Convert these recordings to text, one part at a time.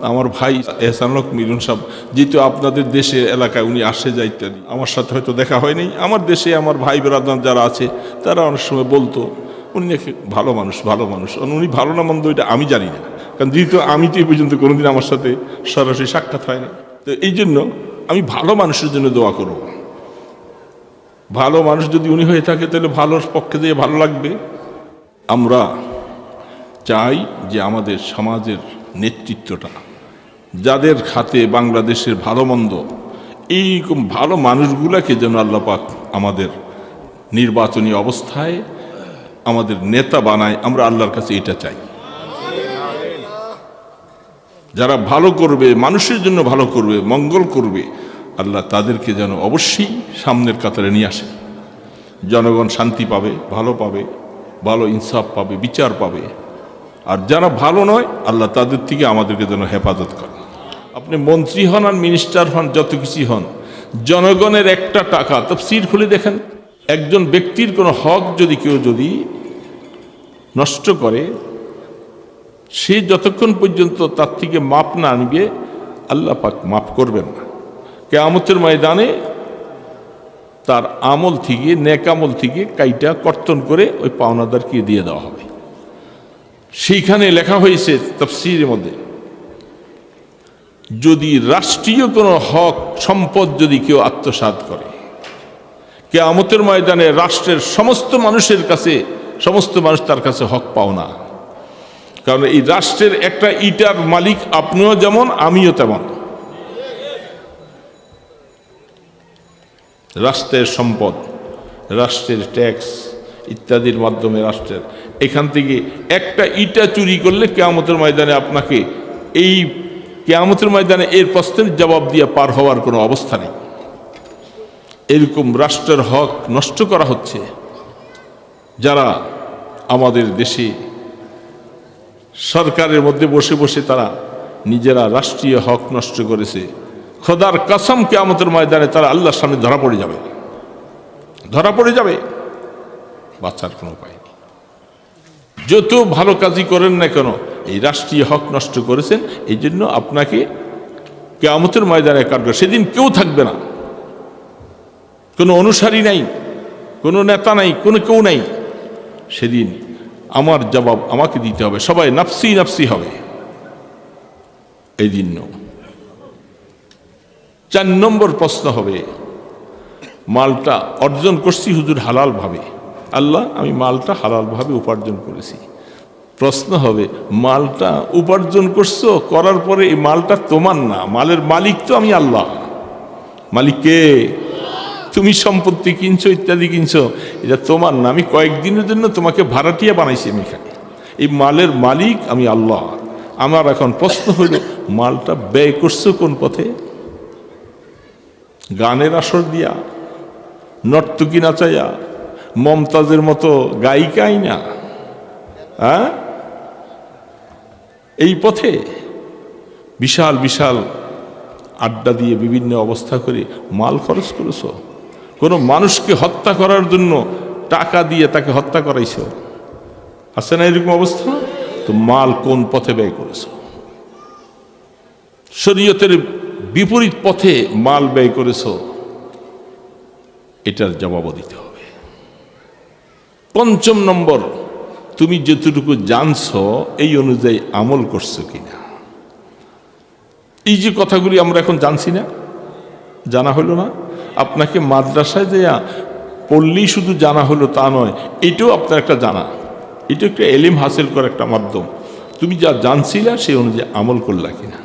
আমার ভাই এহসানক মিলন সাহেব, যেহেতু আপনাদের দেশে এলাকায় উনি আসে যায় ইত্যাদি আমার সাথে হয়তো দেখা হয়নি। আমার দেশে আমার ভাই বেরাদান যারা আছে, তারা অনেক সময় বলতো, উনি নাকি ভালো মানুষ ভালো মানুষ। উনি ভালো না মন্দ এটা আমি জানি না। কারণ যেহেতু আমি তো এই পর্যন্ত কোনোদিন আমার সাথে সরাসরি সাক্ষাৎ হয়নি। তো এই জন্য আমি ভালো মানুষের জন্য দোয়া করব। ভালো মানুষ যদি উনি হয়ে থাকে, তাহলে ভালোর পক্ষে দিয়ে ভালো লাগবে। আমরা চাই যে আমাদের সমাজের নেতৃত্বটা যাদের খাতে বাংলাদেশের ভালো মন্দ এইরকম ভালো মানুষগুলাকে যেন আল্লাপাক আমাদের নির্বাচনী অবস্থায় আমাদের নেতা বানায়, আমরা আল্লাহর কাছে এটা চাই। যারা ভালো করবে, মানুষের জন্য ভালো করবে, মঙ্গল করবে, আল্লাহ তাদেরকে যেন অবশ্যই সামনের কাতারে নিয়ে আসে। জনগণ শান্তি পাবে, ভালো পাবে, ভালো ইনসাফ পাবে, বিচার পাবে। আর যারা ভালো নয়, আল্লাহ তাদের থেকে আমাদেরকে যেন হেফাজত করে। আপনি মন্ত্রী হন আর মিনিস্টার হন, যত কিছু হন, জনগণের একটা টাকা, তো তফসির খুলে দেখেন, একজন ব্যক্তির কোনো হক যদি কেউ যদি নষ্ট করে, সে যতক্ষণ পর্যন্ত তার থেকে মাপ না আনবে, আল্লাহ পাক মাফ করবেন না। কেয়ামতের ময়দানে তার আমল থেকে, নেক আমল থেকে কাইটা কর্তন করে ওই পাওনাদারকে দিয়ে দেওয়া হবে। সেইখানে লেখা হয়েছে তফসিরের মধ্যে যদি রাষ্ট্রীয় কোনো হক, সম্পদ যদি কেউ আত্মসাৎ করে, কেয়ামতের ময়দানে রাষ্ট্রের সমস্ত মানুষের কাছে, সমস্ত মানুষ তার কাছে হক পাও না। কারণ এই রাষ্ট্রের একটা ইটার মালিক আপনিও যেমন, আমিও তেমন। রাষ্ট্রের সম্পদ, রাষ্ট্রের ট্যাক্স ইত্যাদির মাধ্যমে রাষ্ট্রের। এখান থেকে একটা ইটা চুরি করলে কেয়ামতের ময়দানে আপনাকে এই কেয়ামতের ময়দানে এর প্রশ্নের জবাব দিয়ে পার হওয়ার কোনো অবস্থা নেই। এরকম রাষ্ট্রের হক নষ্ট করা হচ্ছে, যারা আমাদের দেশে সরকারের মধ্যে বসে বসে তারা নিজেরা রাষ্ট্রীয় হক নষ্ট করেছে। খোদার কাসম কেয়ামতের ময়দানে তারা আল্লাহর সামনে ধরা পড়ে যাবে। ধরা পড়ে যাবে বাচ্চার কোনো উপায় নেই। যত ভালো কাজই করেন না কেন এই রাষ্ট্রীয় হক নষ্ট করেছেন, এই জন্য আপনাকে কেয়ামতের ময়দানে কাটবে সেদিন কেউ থাকবে না। কোনো অনুসারী নাই, কোনো নেতা নাই, কোনো কেউ নাই। সেদিন আমার জবাব আমাকে দিতে হবে, সবাই নাফসি নাফসি হবে। এই দিন চার নম্বর প্রশ্ন হবে, মালটা অর্জন করছি হুজুর হালালভাবে আল্লাহ, আমি মালটা হালালভাবে উপার্জন করেছি। প্রশ্ন হবে, মালটা উপার্জন করছ, করার পরে এই মালটা তোমার না, মালের মালিক তো আমি আল্লাহ। মালিককে তুমি সম্পত্তি কিনছো, ইত্যাদি কিনছো, এটা তোমার না। আমি কয়েকদিনের জন্য তোমাকে ভাড়াটিয়া বানাইছি আমি এখানে। এই মালের মালিক আমি আল্লাহ। আমার এখন প্রশ্ন হইল, মালটা ব্যয় করছ কোন পথে? গানের আসর দিয়া, নর্তকী নাচাইয়া, মমতাজের মতো গায়িকাই না। হ্যাঁ? এই পথে বিশাল বিশাল আড্ডা দিয়ে বিভিন্ন অবস্থা করে মাল খরচ করেছ। কোনো মানুষকে হত্যা করার জন্য টাকা দিয়ে তাকে হত্যা করাইছ। আছে না এরকম অবস্থা? তো মাল কোন পথে ব্যয় করেছ? শরীয়তের বিপরীত পথে মাল ব্যয় করেছ। এটার জবাবও দিতে হবে। পঞ্চম নম্বর তুমি যতটুকু জানছ, এই অনুযায়ী আমল করছ কিনা? এই যে কথাগুলি আমরা এখন জানছি না, জানা হলো না। আপনাকে মাদ্রাসায় দেয়া পড়লেই শুধু জানা হলো তা নয়, এটাও আপনার একটা জানা। এটা একটা এলিম হাসিল করার একটা মাধ্যম। তুমি যা জানছিলা, সেই অনুযায়ী আমল করলা কিনা?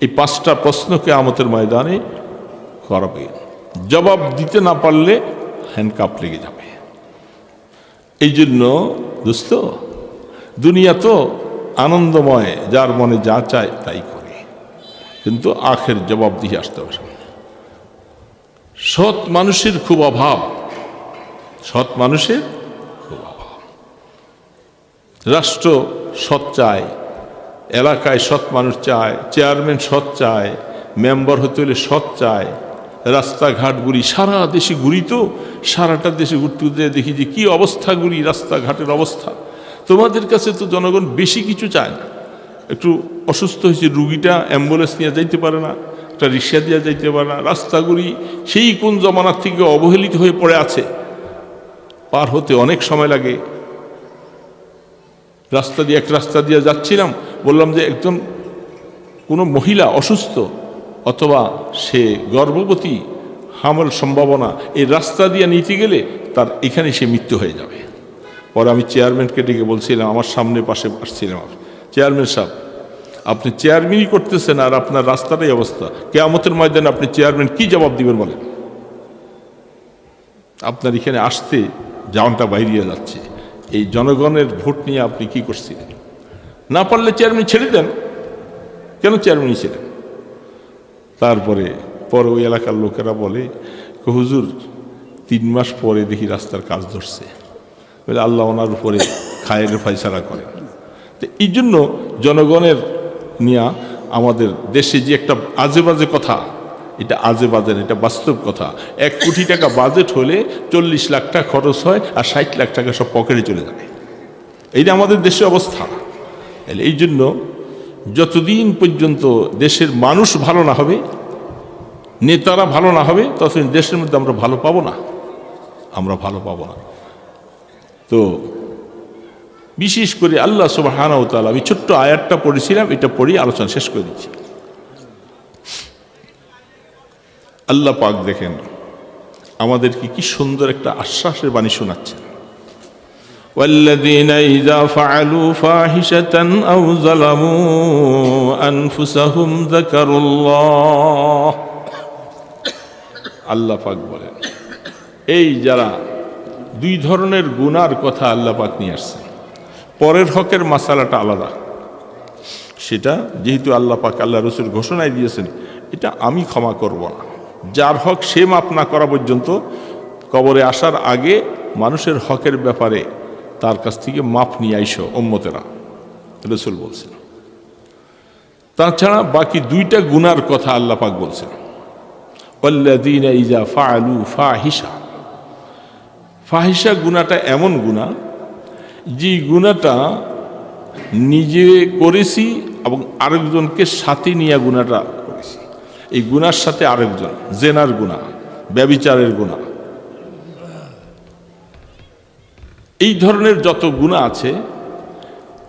এই পাঁচটা প্রশ্নকে আমতের ময়দানে করাবে। জবাব দিতে না পারলে হ্যান্ডকাপ লেগে যাবে। এই জন্য দোস্ত দুনিয়া তো আনন্দময়, যার মনে যা চায় তাই করে। কিন্তু আখের জবাব দিয়ে আসতে হবে সৎ মানুষের খুব অভাব। সৎ মানুষের খুব অভাব। রাষ্ট্র সৎ চায়, এলাকায় সৎ মানুষ চায়, চেয়ারম্যান সৎ চায়, মেম্বার হতে হলে সৎ চায় রাস্তাঘাট ঘুরি সারা দেশে ঘুরি তো সারাটা দেশে ঘুরতে ঘুরতে দেখি যে কী অবস্থা ঘুরি রাস্তাঘাটের অবস্থা। তোমাদের কাছে তো জনগণ বেশি কিছু চায় না। একটু অসুস্থ হয়েছে রুগীটা, অ্যাম্বুলেন্স নিয়ে যাইতে পারে না, একটা রিক্সা দিয়ে যাইতে পারে না। রাস্তাগুলি সেই কোন জমানার থেকে অবহেলিত হয়ে পড়ে আছে, পার হতে অনেক সময় লাগে। রাস্তা দিয়ে এক রাস্তা দিয়ে যাচ্ছিলাম, বললাম যে একজন কোনো মহিলা অসুস্থ অথবা সে গর্ভবতী হামল সম্ভাবনা এই রাস্তা দিয়ে নিতে গেলে তার এখানে সে মৃত্যু হয়ে যাবে। পরে আমি চেয়ারম্যানকে ডেকে বলছিলাম, আমার সামনে পাশে আসছিলাম চেয়ারম্যান সাহেব, আপনি চেয়ারম্যানই করতেছেন আর আপনার রাস্তাটাই অবস্থা। কেয়ামতের ময়দানে আপনি চেয়ারম্যান কি জবাব দিবেন বলেন? আপনার এখানে আসতে জানটা বাইরিয়ে যাচ্ছে। এই জনগণের ভোট নিয়ে আপনি কি করছিলেন? না পারলে চেয়ারম্যান ছেড়ে দেন। কেন চেয়ারম্যানই ছিলেন? তারপরে, পরে ওই এলাকার লোকেরা বলে "কো, হুজুর, তিন মাস পরে দেখি রাস্তার কাজ ধরছে। বলে, আল্লাহ ওনার উপরে খায়ের ফাইসারা করেন তো এই জন্য জনগণের নিয়া আমাদের দেশে যে একটা আজে বাজে কথা, এটা আজে বাজে এটা বাস্তব কথা। এক কোটি টাকা বাজেট হলে চল্লিশ লাখ টাকা খরচ হয় আর ষাট লাখ টাকা সব পকেটে চলে যাবে এইটা আমাদের দেশের অবস্থা। এই জন্য যতদিন পর্যন্ত দেশের মানুষ ভালো না হবে, নেতারা ভালো না হবে, ততদিন দেশের মধ্যে আমরা ভালো পাবো না। আমরা ভালো পাবো না। তো বিশেষ করে আল্লাহ সুবাহানা তালা আমি ছোট্ট আয়াতটা পড়েছিলাম, এটা পড়েই আলোচনা শেষ করে দিচ্ছি। আল্লাহ পাক দেখেন, আমাদেরকে কি সুন্দর একটা আশ্বাসের বাণী শোনাচ্ছেন। والذين إذا فعلوا فاحشة أو ظلموا أنفسهم ذكروا الله আল্লাহ পাক বলেন এই যারা দুই ধরনের গুনার কথা আল্লাহ পাক নিয়ে আসছেন পরের হকের মাসালাটা আলাদা সেটা যেহেতু আল্লাহ পাক আল্লাহ রসুল ঘোষণায় দিয়েছেন এটা আমি ক্ষমা করব না যার হক সে মাপ না করা পর্যন্ত কবরে আসার আগে মানুষের হকের ব্যাপারে তার কাছ থেকে মাপ নিয়ে আইসো ওম্মতেরা রসুল বলছেন। তাছাড়া বাকি দুইটা গুনার কথা আল্লাহ পাক বলছেন। ইজা ফাআলু ফাহিশা। ফাহিশা গুনাটা এমন গুণা যে গুণাটা নিজে করেছি এবং আরেকজনকে সাথে নিয়ে গুণাটা করেছি। এই গুনার সাথে আরেকজন, জেনার গুণা, ব্যবিচারের গুণা। এই ধরনের যত গুণা আছে,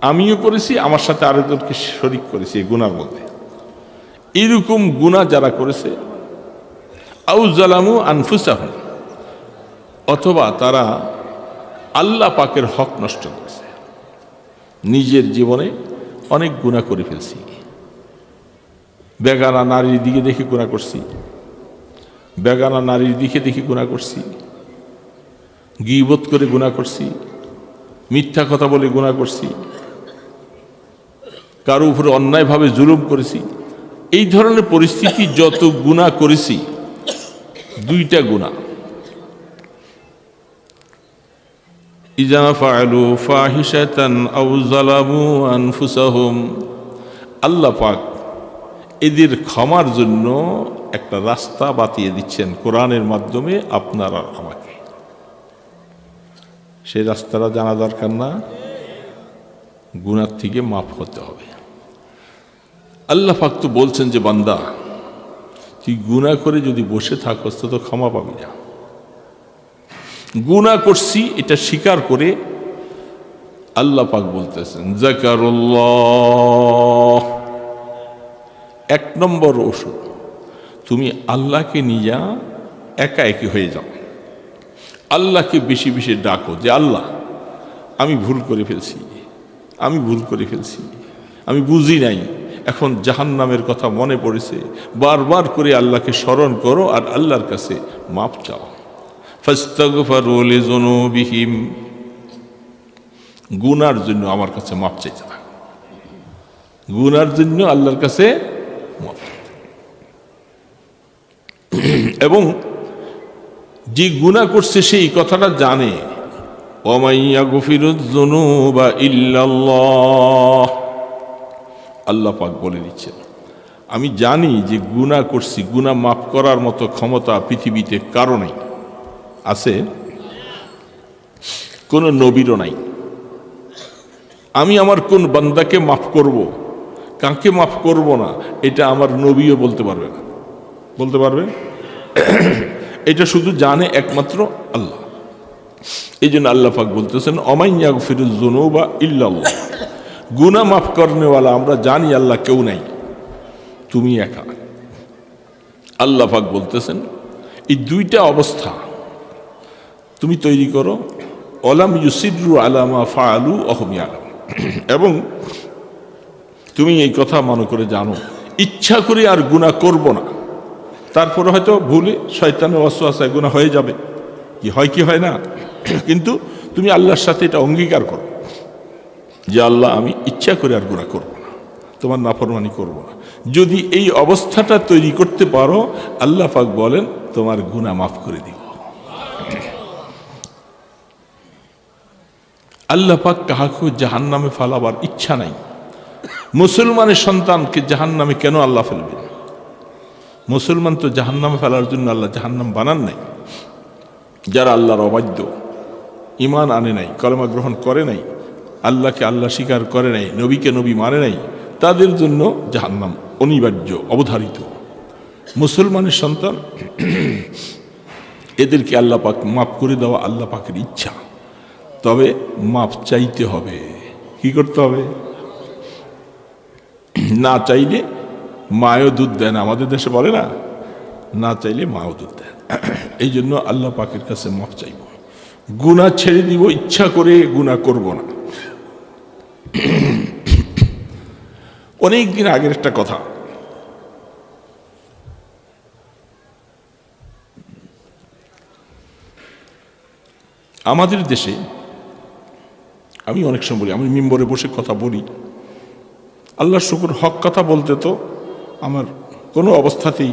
আমিও করেছি, আমার সাথে আরেকজনকে শরিক করেছি এই গুণার মধ্যে। এরকম গুণা যারা করেছে, আউ জালামু আনফুসাহুম, অথবা তারা আল্লাহ পাকের হক নষ্ট করেছে। নিজের জীবনে অনেক গুণা করে ফেলছি। বেগানা নারীর দিকে দেখে গুণা করছি। বেগানা নারীর দিকে দেখে গুণা করছি। গিবোধ করে গুণা করছি, মিথ্যা কথা বলে গুণা করছি, কারও উপরে অন্যায়ভাবে জুলুম করেছি, এই ধরনের পরিস্থিতি যত গুণা করেছি, দুইটা গুণা। ইজা ফাআলু ফাহিশাতান যালামু আনফুসাহুম। আল্লাহ পাক এদের ক্ষমার জন্য একটা রাস্তা বাতিয়ে দিচ্ছেন কোরআনের মাধ্যমে আপনার আমাকে। সেই রাস্তাটা জানা দরকার না। গুণার থেকে মাফ হতে হবে। আল্লাহ তো বলছেন যে, বান্দা, তুই গুণা করে যদি বসে থাকস, তো ক্ষমা পাবি না। গুণা করছি, এটা স্বীকার করে আল্লাহ পাক বলতেছেন জাকারুল্লাহ এক নম্বর ওষুধ, তুমি আল্লাহকে নিয়ে যা একা একই হয়ে যাও। আল্লাহকে বেশি বেশি ডাকো যে, আল্লাহ, আমি ভুল করে ফেলছি, আমি ভুল করে ফেলছি, আমি বুঝি নাই। এখন জাহান নামের কথা মনে পড়েছে। বারবার করে আল্লাহকে স্মরণ করো আর আল্লাহর কাছে মাপ চাও। ফাস্তাগফারু লিযুনুবিহিম। গুনার জন্য আমার কাছে মাপ চাইতে থাকো। গুনার জন্য আল্লাহর কাছে মাপ এবং যে গুনাহ করছে সেই কথাটা জানে। ওমাইয়া গফিরুদ্দুনুবা ইল্লাল্লাহ। আল্লাহ পাক বলে দিচ্ছেন, আমি জানি যে গুনাহ করছি, গুনাহ মাফ করার মতো ক্ষমতা পৃথিবীতে কারও নাই। আছে? কোনো নবীরও নাই। আমি আমার কোন বান্দাকে মাফ করব? কাকে মাফ করব না? এটা আমার নবীও বলতে পারবে না। বলতে পারবে? এটা শুধু জানে একমাত্র আল্লাহ। এই জন্য আল্লাহ পাক বলতেছেন অমাইয়াগ ফিরুজ বা ইল্লাল্লাহ। গুনা মাফ করনেওয়ালা আমরা জানি আল্লাহ কেউ নাই, তুমি একা। আল্লাহ পাক বলতেছেন, এই দুইটা অবস্থা তুমি তৈরি করো অলাম ইউসিদ্রু আলামা ফাআলু অহমি আলম এবং তুমি এই কথা মনে করে জানো, ইচ্ছা করে আর গুণা করব না। তারপরে হয়তো ভুলে শয়তানের অশ্বাসায় গুণা হয়ে যাবে। কি হয় কি হয় না? কিন্তু তুমি আল্লাহর সাথে এটা অঙ্গীকার করো। যে আল্লাহ, আমি ইচ্ছা করে আর গুণা করব না। তোমার নাফরমানি করব না। যদি এই অবস্থাটা তৈরি করতে পারো, আল্লাহ পাক বলেন, তোমার গুণা মাফ করে দিব আল্লাহ পাক কাহাকে জাহান নামে ফালাবার ইচ্ছা নাই। মুসলমানের সন্তানকে জাহান নামে কেন আল্লাহ ফেলবেন? মুসলমান তো জাহান নামে ফেলার জন্য আল্লাহ জাহান্নাম বানান নাই। যারা আল্লাহর অবাধ্য ইমান আনে নাই, কলমা গ্রহণ করে নাই, আল্লাহকে আল্লাহ স্বীকার করে নাই, নবীকে নবী মানে নাই, তাদের জন্য জাহান্নাম অনিবার্য, অবধারিত। মুসলমানের সন্তান, এদেরকে আল্লাহ পাক মাফ করে দেওয়া আল্লাহ পাকের ইচ্ছা। তবে মাপ চাইতে হবে। কি করতে হবে? না চাইলে মায়ও দুধ দেন আমাদের দেশে বলে না? না চাইলে মাও দুধ দেন এই জন্য আল্লাহ পাকের কাছে মাপ চাইব। গুণা ছেড়ে দিব, ইচ্ছা করে গুণা করব না। অনেক দিন আগের একটা কথা। আমাদের দেশে, আমি অনেক সময় বলি, আমি মিম্বরে বসে কথা বলি। আল্লাহ শুকুর হক কথা বলতে তো আমার কোনো অবস্থাতেই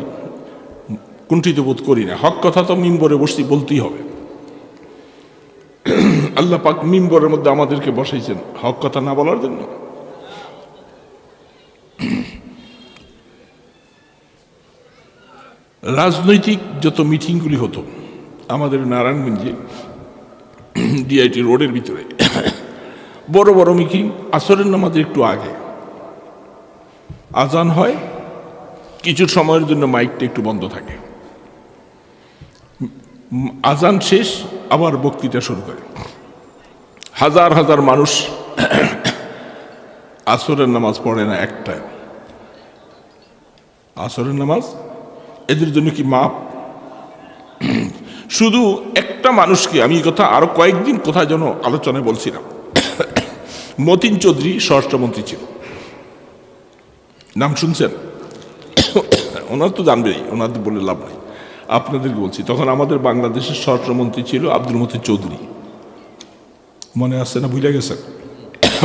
কুণ্ঠিত বোধ করি না। হক কথা তো মিম্বরে বসছি বলতেই হবে। আল্লাহ পাক মিম্বরের মধ্যে আমাদেরকে বসাইছেন হক কথা না বলার জন্য। রাজনৈতিক যত মিটিংগুলি হতো, আমাদের নারায়ণগঞ্জে ডিআইটি রোডের ভিতরে, বড় বড় মিটিং, আসরের নামাজের একটু আগে। আজান হয় কিছু সময়ের জন্য মাইকটা একটু বন্ধ থাকে। আজান শেষ, আবার বক্তৃতা শুরু করে। হাজার হাজার মানুষ আসরের নামাজ পড়ে না একটা। আসরের নামাজ? এদের জন্য কি মাপ? শুধু একটা মানুষকে, আমি কথা আরও কয়েকদিন কোথায় যেন আলোচনায় বলছিলাম। মতিন চৌধুরী স্বরাষ্ট্রমন্ত্রী ছিল। নাম শুনছেন? ওনার তো জানবেই তো বলে লাভ নেই। আপনাদেরকে বলছি, তখন আমাদের বাংলাদেশের স্বরাষ্ট্রমন্ত্রী ছিল আব্দুল মতিন চৌধুরী। মনে আসছে না? ভুলে গেছেন?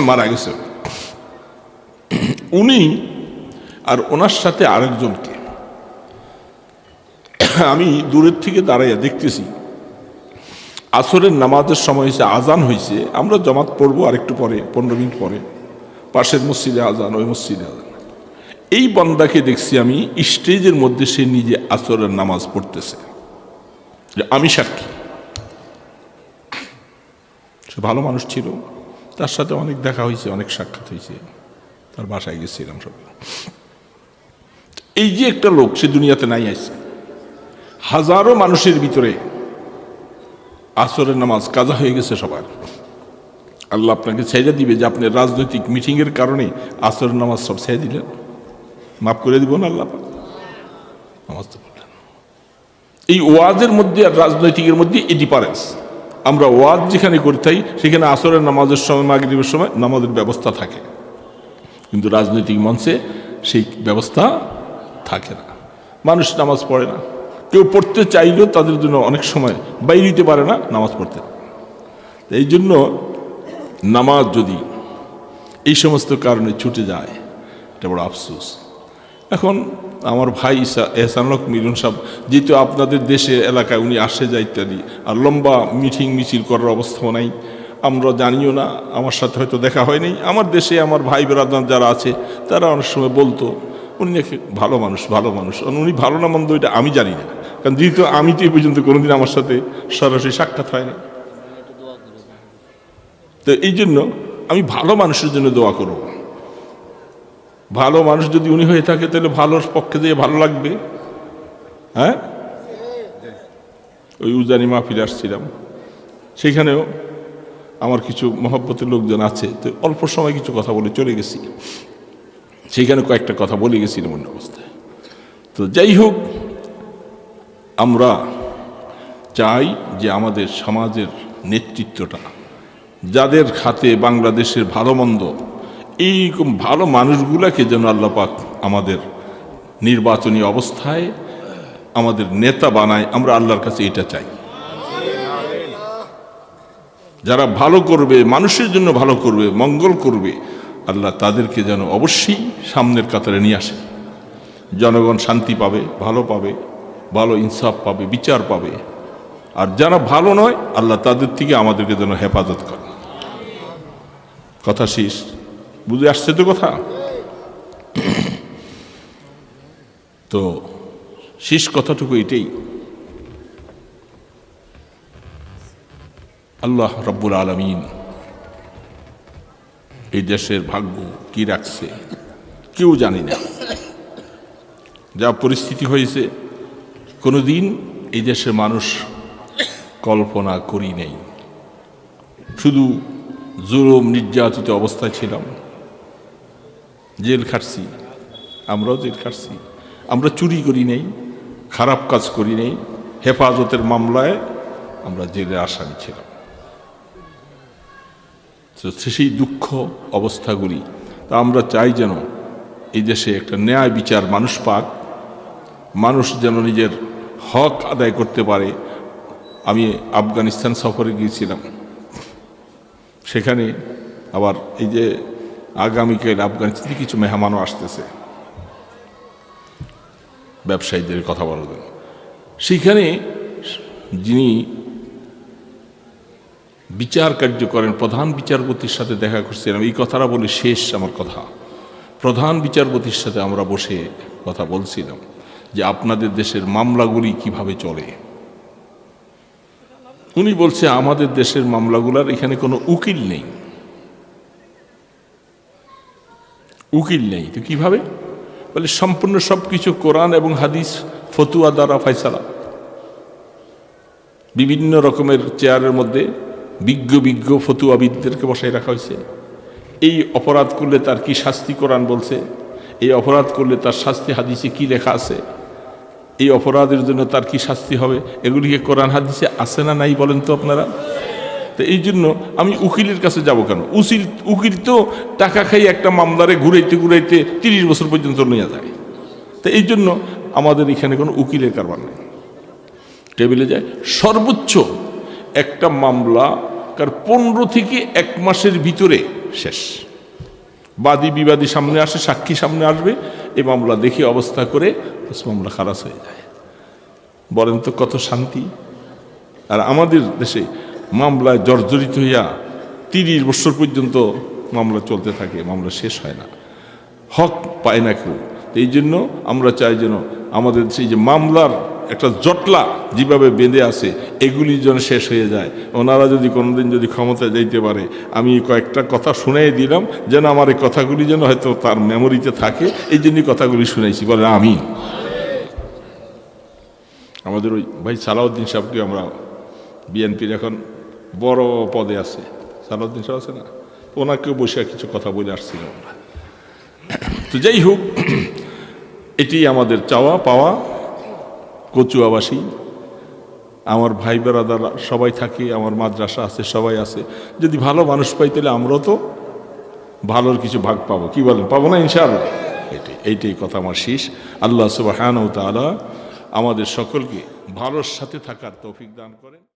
মারা গেছে উনি আর ওনার সাথে আরেকজনকে। আমি দূরের থেকে দাঁড়াইয়া দেখতেছি, আসরের নামাজের সময় হয়েছে আজান হয়েছে আমরা জমাত পড়ব আরেকটু পরে, পনেরো মিনিট পরে। পাশের মসজিদে আজান, ওই মসজিদে আজান। এই বন্দাকে দেখছি আমি, স্টেজের মধ্যে সে নিজে আসরের নামাজ পড়তেছে। যে আমি সাক্ষী। সে ভালো মানুষ ছিল। তার সাথে অনেক দেখা হয়েছে, অনেক সাক্ষাৎ হয়েছে। তার বাসায় গেছিলাম সব। এই যে একটা লোক, সে দুনিয়াতে নাই আসছে হাজারো মানুষের ভিতরে আসরের নামাজ কাজা হয়ে গেছে সবার। আল্লাহ আপনাকে ছেড়ে দিবে যে আপনি রাজনৈতিক মিটিংয়ের কারণে আসরের নামাজ সব ছেড়ে দিলেন। মাফ করে দিব না আল্লাহ? নামাজ। এই ওয়াজের মধ্যে আর রাজনৈতিকের মধ্যে এই ডিফারেন্স আমরা ওয়াজ যেখানে করি থাই সেখানে আসরের নামাজের সময়, মাগরিবের সময় নামাজের ব্যবস্থা থাকে। কিন্তু রাজনৈতিক মঞ্চে সেই ব্যবস্থা থাকে না। মানুষ নামাজ পড়ে না। কেউ পড়তে চাইলেও তাদের জন্য অনেক সময় বাইরে দিতে পারে না নামাজ পড়তে। এই জন্য নামাজ যদি এই সমস্ত কারণে ছুটে যায়, এটা বড় আফসোস। এখন আমার ভাই ইসা- এহসানুল মিলন সাহেব, যেহেতু আপনাদের দেশে এলাকায় উনি আসে যায় ইত্যাদি আর লম্বা মিটিং মিছিল করার অবস্থাও নাই, আমরা জানিও না, আমার সাথে হয়তো দেখা হয়নি আমার দেশে আমার ভাই বেরাদার যারা আছে, তারা অনেক সময় বলতো, উনি নাকি ভালো মানুষ ভালো মানুষ। উনি ভালো না মন্দ এটা আমি জানি না। কারণ যেহেতু আমি তো এই পর্যন্ত কোনোদিন আমার সাথে সরাসরি সাক্ষাৎ হয়নি। তো এই জন্য আমি ভালো মানুষের জন্য দোয়া করব। ভালো মানুষ যদি উনি হয়ে থাকে, তাহলে ভালোর পক্ষে দিয়ে ভালো লাগবে। হ্যাঁ? ওই উজানি মাহফিলে আসছিলাম। সেখানেও আমার কিছু মহব্বতের লোকজন আছে। তো অল্প সময় কিছু কথা বলে চলে গেছি। সেইখানে কয়েকটা কথা বলে গেছিলাম অন্য অবস্থায়। তো যাই হোক, আমরা চাই যে আমাদের সমাজের নেতৃত্বটা, যাদের খাতে বাংলাদেশের ভালো মন্দ এইরকম ভালো মানুষগুলাকে যেন আল্লাপাক আমাদের নির্বাচনী অবস্থায়, আমাদের নেতা বানায়, আমরা আল্লাহর কাছে এটা চাই। যারা ভালো করবে, মানুষের জন্য ভালো করবে, মঙ্গল করবে, আল্লাহ তাদেরকে যেন অবশ্যই সামনের কাতারে নিয়ে আসে। জনগণ শান্তি পাবে, ভালো পাবে, ভালো ইনসাফ পাবে, বিচার পাবে। আর যারা ভালো নয়, আল্লাহ তাদের থেকে আমাদেরকে যেন হেফাজত করে। কথা শেষ। বুঝে আসছে তো কথা? তো শেষ কথাটুকু এটাই। আল্লাহ রব্বুল আলমিন এই দেশের ভাগ্য কি রাখছে কেউ জানি না। যা পরিস্থিতি হয়েছে, কোনোদিন এই দেশের মানুষ কল্পনা করি নেই। শুধু জুলুম, নির্যাতিত অবস্থায় ছিলাম। জেল খাটছি, আমরাও জেল খাটছি। আমরা চুরি করি নেই, খারাপ কাজ করি নেই, হেফাজতের মামলায় আমরা জেলে আসামি ছিলাম। তো সেই দুঃখ অবস্থাগুলি, তা আমরা চাই যেন এই দেশে একটা ন্যায় বিচার মানুষ পাক, মানুষ যেন নিজের হক আদায় করতে পারে। আমি আফগানিস্তান সফরে গিয়েছিলাম। সেখানে আবার এই যে আগামীকাল আফগানিস্তান কিছু মেহমানও আসতেছে। ব্যবসায়ীদের কথা বলার জন্য সেইখানে যিনি বিচার কার্য করেন, প্রধান বিচারপতির সাথে দেখা করছিলাম, এই কথাটা বলে শেষ আমার কথা। প্রধান বিচারপতির সাথে আমরা বসে কথা বলছিলাম যে আপনাদের দেশের মামলাগুলি কীভাবে চলে। উনি বলছে, আমাদের দেশের মামলাগুলার এখানে কোনো উকিল নেই। উকিল নেই। তো কীভাবে? বলে, সম্পূর্ণ সব কিছু কোরআন এবং হাদিস ফতুয়া দ্বারা ফয়সালা। বিভিন্ন রকমের চেয়ারের মধ্যে বিজ্ঞ বিজ্ঞ ফতুয়াবিদদেরকে বসাই রাখা হয়েছে। এই অপরাধ করলে তার কি শাস্তি কোরআন বলছে? এই অপরাধ করলে তার শাস্তি হাদিসে কি লেখা আছে? এই অপরাধের জন্য তার কি শাস্তি হবে? এগুলিকে কোরআন হাদিসে আছে না নাই বলেন তো আপনারা? তো এই জন্য আমি উকিলের কাছে যাব কেন? উকিল উকিল তো টাকা খাই একটা মামলারে ঘুরাইতে ঘুরাইতে তিরিশ বছর পর্যন্ত নিয়ে যায়। তো এই জন্য আমাদের এখানে কোনো উকিলের কারবার নেই। টেবিলে যায়, সর্বোচ্চ একটা মামলা কার পনেরো থেকে এক মাসের ভিতরে শেষ। বাদী বিবাদী সামনে আসে, সাক্ষী সামনে আসবে, এই মামলা দেখে অবস্থা করে মামলা খারাপ হয়ে যায়। বলেন তো কত শান্তি। আর আমাদের দেশে মামলায় জর্জরিত হইয়া তিরিশ বছর পর্যন্ত মামলা চলতে থাকে, মামলা শেষ হয় না। হক পায় না কেউ। এই জন্য আমরা চাই যেন আমাদের সেই যে মামলার একটা জটলা যেভাবে বেঁধে আছে, এগুলি যেন শেষ হয়ে যায়। ওনারা যদি কোনোদিন যদি ক্ষমতায় যাইতে পারে, আমি কয়েকটা কথা শুনাই দিলাম, যেন আমার এই কথাগুলি যেন হয়তো তার মেমোরিতে থাকে। এই জন্যই কথাগুলি শুনাইছি বলে আমি আমাদের ওই ভাই সালাউদ্দিন সাহেবকে আমরা বিএনপির এখন বড় পদে আছে। সালাউদ্দিন সাহেব আছে না? ওনাকেও বসে কিছু কথা বলে আসছিলাম আমরা। তো যাই হোক, এটি আমাদের চাওয়া, পাওয়া, কচুয়াবাসী। আমার ভাই বেড়াদার সবাই থাকে, আমার মাদ্রাসা আছে, সবাই আছে। যদি ভালো মানুষ পাই তাহলে আমরাও তো ভালোর কিছু ভাগ পাবো। কি বলেন? পাবো না ইনশাআল্লাহ? এটাই, এইটাই কথা আমার শেষ। আল্লাহ সুবাহ আমাদের সকলকে ভালোর সাথে থাকার তৌফিক দান করেন।